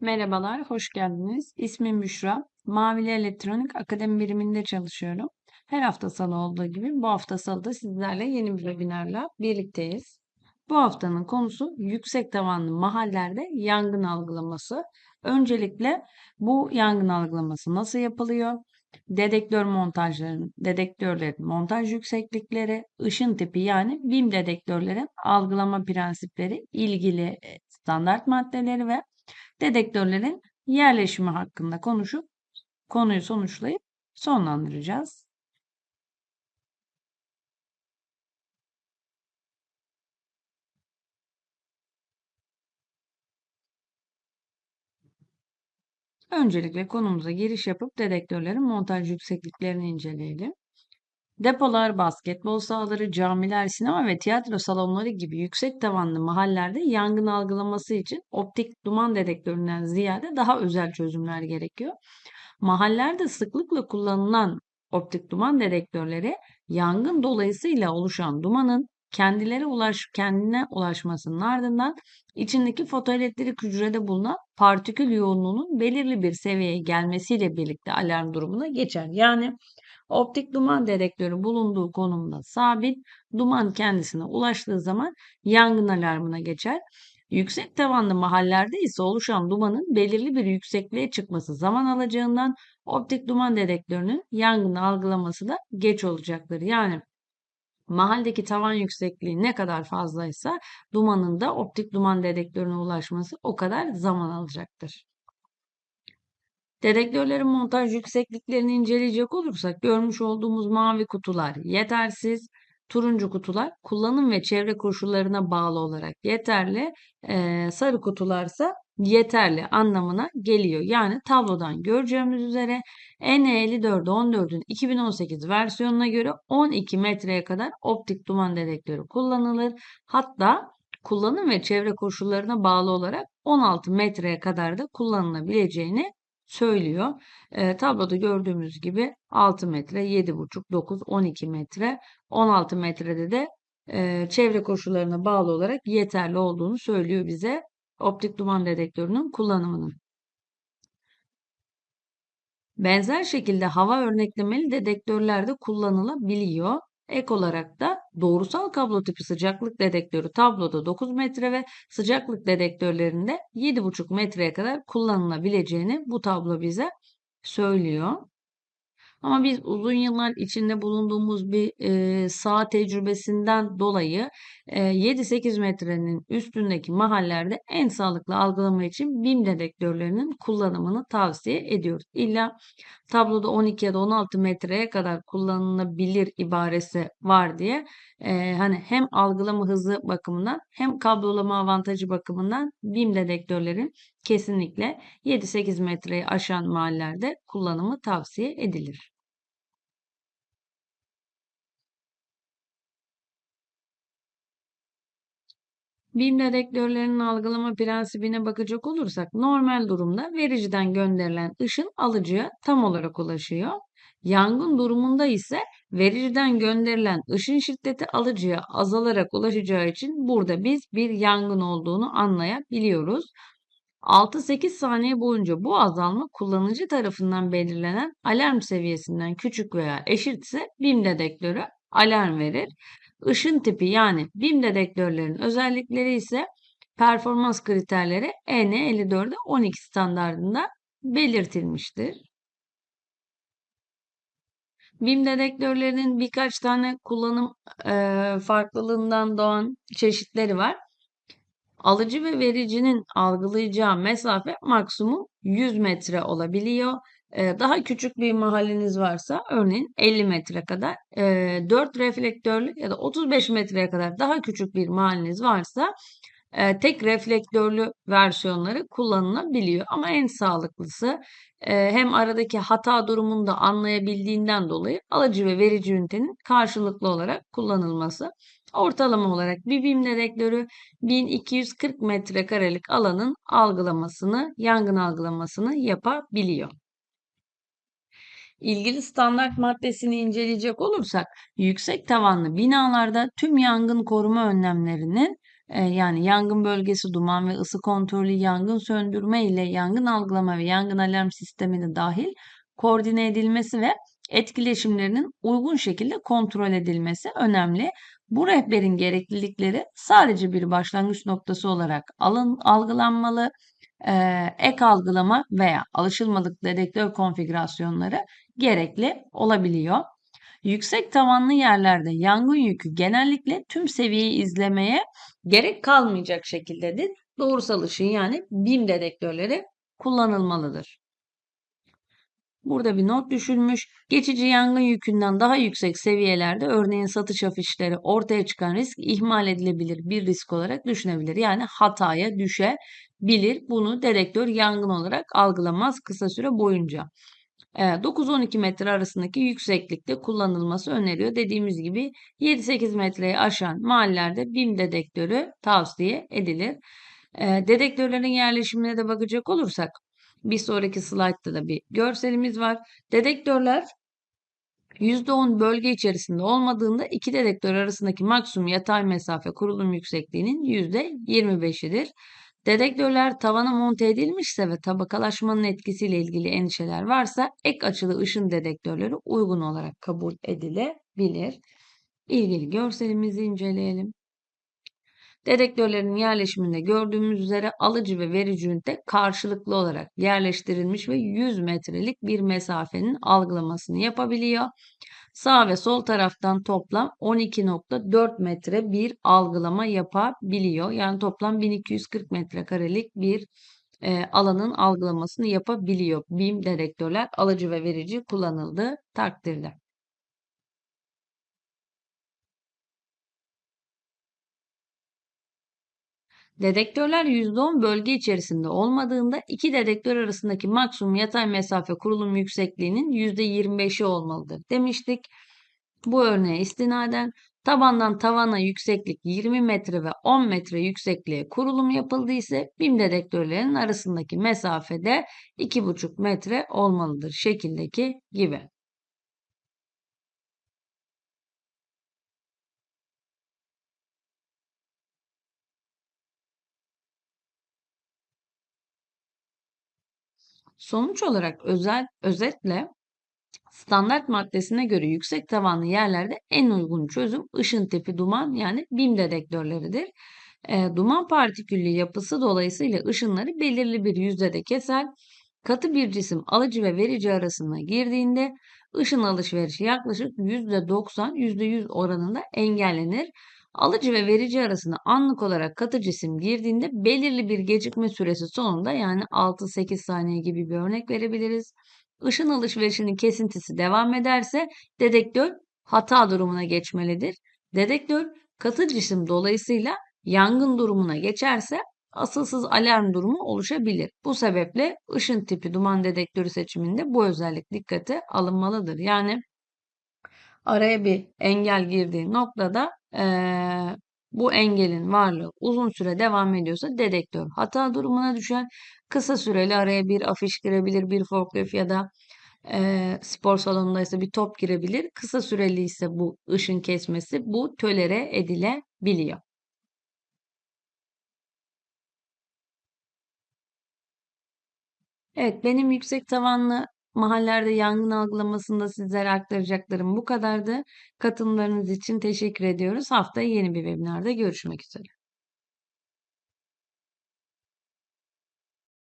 Merhabalar, hoş geldiniz. İsmim Büşra. Mavili Elektronik Akademi biriminde çalışıyorum. Her hafta salı olduğu gibi bu hafta salı da sizlerle yeni bir webinarla birlikteyiz. Bu haftanın konusu yüksek tavanlı mahallelerde yangın algılaması. Öncelikle bu yangın algılaması nasıl yapılıyor? Dedektör montajlarının, dedektörlerin montaj yükseklikleri, ışın tipi yani BIM dedektörlerin algılama prensipleri, ilgili standart maddeleri ve dedektörlerin yerleşimi hakkında konuşup konuyu sonuçlayıp sonlandıracağız. Öncelikle konumuza giriş yapıp dedektörlerin montaj yüksekliklerini inceleyelim. Depolar, basketbol sahaları, camiler, sinema ve tiyatro salonları gibi yüksek tavanlı mahallelerde yangın algılaması için optik duman dedektöründen ziyade daha özel çözümler gerekiyor. Mahallelerde sıklıkla kullanılan optik duman dedektörleri yangın dolayısıyla oluşan dumanın kendileri ulaş, kendine ulaşmasının ardından içindeki fotoelektrik hücrede bulunan partikül yoğunluğunun belirli bir seviyeye gelmesiyle birlikte alarm durumuna geçer. Yani Optik duman dedektörü bulunduğu konumda sabit, duman kendisine ulaştığı zaman yangın alarmına geçer. Yüksek tavanlı mahallelerde ise oluşan dumanın belirli bir yüksekliğe çıkması zaman alacağından optik duman dedektörünün yangını algılaması da geç olacaktır. Yani mahalledeki tavan yüksekliği ne kadar fazlaysa dumanın da optik duman dedektörüne ulaşması o kadar zaman alacaktır. Dedektörlerin montaj yüksekliklerini inceleyecek olursak görmüş olduğumuz mavi kutular yetersiz, turuncu kutular kullanım ve çevre koşullarına bağlı olarak yeterli, e, sarı kutularsa yeterli anlamına geliyor. Yani tablodan göreceğimiz üzere NE54 14'ün 2018 versiyonuna göre 12 metreye kadar optik duman dedektörü kullanılır. Hatta kullanım ve çevre koşullarına bağlı olarak 16 metreye kadar da kullanılabileceğini söylüyor. E, tabloda gördüğümüz gibi 6 metre, 7,5, 9, 12 metre, 16 metrede de e, çevre koşullarına bağlı olarak yeterli olduğunu söylüyor bize optik duman dedektörünün kullanımının. Benzer şekilde hava örneklemeli dedektörler de kullanılabiliyor. Ek olarak da doğrusal kablo tipi sıcaklık dedektörü tabloda 9 metre ve sıcaklık dedektörlerinde 7,5 metreye kadar kullanılabileceğini bu tablo bize söylüyor. Ama biz uzun yıllar içinde bulunduğumuz bir e, saha tecrübesinden dolayı e, 7-8 metrenin üstündeki mahallelerde en sağlıklı algılama için BIM dedektörlerinin kullanımını tavsiye ediyoruz. İlla tabloda 12 ya da 16 metreye kadar kullanılabilir ibaresi var diye e, hani hem algılama hızı bakımından hem kablolama avantajı bakımından BIM dedektörlerin kesinlikle 7-8 metreyi aşan mahallelerde kullanımı tavsiye edilir. BİM dedektörlerinin algılama prensibine bakacak olursak normal durumda vericiden gönderilen ışın alıcıya tam olarak ulaşıyor. Yangın durumunda ise vericiden gönderilen ışın şiddeti alıcıya azalarak ulaşacağı için burada biz bir yangın olduğunu anlayabiliyoruz. 6-8 saniye boyunca bu azalma kullanıcı tarafından belirlenen alarm seviyesinden küçük veya eşitse BİM dedektörü alarm verir. Işın tipi yani BİM dedektörlerin özellikleri ise performans kriterleri EN54'e 12 standartında belirtilmiştir. BİM dedektörlerinin birkaç tane kullanım e, farklılığından doğan çeşitleri var. Alıcı ve vericinin algılayacağı mesafe maksimum 100 metre olabiliyor. Daha küçük bir mahalleniz varsa örneğin 50 metre kadar 4 reflektörlü ya da 35 metreye kadar daha küçük bir mahalleniz varsa tek reflektörlü versiyonları kullanılabiliyor. Ama en sağlıklısı hem aradaki hata durumunu da anlayabildiğinden dolayı alıcı ve verici ünitenin karşılıklı olarak kullanılması. Ortalama olarak bir BİM dedektörü 1240 metrekarelik alanın algılamasını, yangın algılamasını yapabiliyor. İlgili standart maddesini inceleyecek olursak yüksek tavanlı binalarda tüm yangın koruma önlemlerinin e, yani yangın bölgesi duman ve ısı kontrolü, yangın söndürme ile yangın algılama ve yangın alarm sistemini dahil koordine edilmesi ve etkileşimlerinin uygun şekilde kontrol edilmesi önemli. Bu rehberin gereklilikleri sadece bir başlangıç noktası olarak alın, algılanmalı. Ek algılama veya alışılmadık dedektör konfigürasyonları gerekli olabiliyor. Yüksek tavanlı yerlerde yangın yükü genellikle tüm seviyeyi izlemeye gerek kalmayacak şekildedir. Doğrusal ışın yani BIM dedektörleri kullanılmalıdır. Burada bir not düşülmüş. Geçici yangın yükünden daha yüksek seviyelerde örneğin satış afişleri ortaya çıkan risk ihmal edilebilir bir risk olarak düşünebilir. Yani hataya düşebilir. Bunu dedektör yangın olarak algılamaz kısa süre boyunca. 9-12 metre arasındaki yükseklikte kullanılması öneriyor. Dediğimiz gibi 7-8 metreyi aşan mahallelerde BIM dedektörü tavsiye edilir. Dedektörlerin yerleşimine de bakacak olursak bir sonraki slaytta da bir görselimiz var. Dedektörler %10 bölge içerisinde olmadığında iki dedektör arasındaki maksimum yatay mesafe kurulum yüksekliğinin %25'idir. Dedektörler tavana monte edilmişse ve tabakalaşmanın etkisiyle ilgili endişeler varsa ek açılı ışın dedektörleri uygun olarak kabul edilebilir. İlgili görselimizi inceleyelim. Dedektörlerin yerleşiminde gördüğümüz üzere alıcı ve verici ünite karşılıklı olarak yerleştirilmiş ve 100 metrelik bir mesafenin algılamasını yapabiliyor. Sağ ve sol taraftan toplam 12.4 metre bir algılama yapabiliyor. Yani toplam 1240 metrekarelik bir e, alanın algılamasını yapabiliyor. BIM dedektörler alıcı ve verici kullanıldığı takdirde. Dedektörler %10 bölge içerisinde olmadığında iki dedektör arasındaki maksimum yatay mesafe kurulum yüksekliğinin %25'i olmalıdır demiştik. Bu örneğe istinaden tabandan tavana yükseklik 20 metre ve 10 metre yüksekliğe kurulum yapıldıysa BIM dedektörlerin arasındaki mesafede 2,5 metre olmalıdır şekildeki gibi. Sonuç olarak özel özetle standart maddesine göre yüksek tavanlı yerlerde en uygun çözüm ışın tipi duman yani BIM dedektörleridir. E, duman partiküllü yapısı dolayısıyla ışınları belirli bir yüzdede keser. Katı bir cisim alıcı ve verici arasına girdiğinde ışın alışverişi yaklaşık %90-%100 oranında engellenir. Alıcı ve verici arasında anlık olarak katı cisim girdiğinde belirli bir gecikme süresi sonunda yani 6-8 saniye gibi bir örnek verebiliriz. Işın alışverişinin kesintisi devam ederse dedektör hata durumuna geçmelidir. Dedektör katı cisim dolayısıyla yangın durumuna geçerse asılsız alarm durumu oluşabilir. Bu sebeple ışın tipi duman dedektörü seçiminde bu özellik dikkate alınmalıdır. Yani araya bir engel girdiği noktada ee, bu engelin varlığı uzun süre devam ediyorsa dedektör hata durumuna düşer. Kısa süreli araya bir afiş girebilir, bir forklift ya da e, spor salonundaysa bir top girebilir. Kısa süreli ise bu ışın kesmesi bu tölere edilebiliyor. Evet, benim yüksek tavanlı mahallelerde yangın algılamasında sizlere aktaracaklarım bu kadardı. Katılımlarınız için teşekkür ediyoruz. Haftaya yeni bir webinarda görüşmek üzere.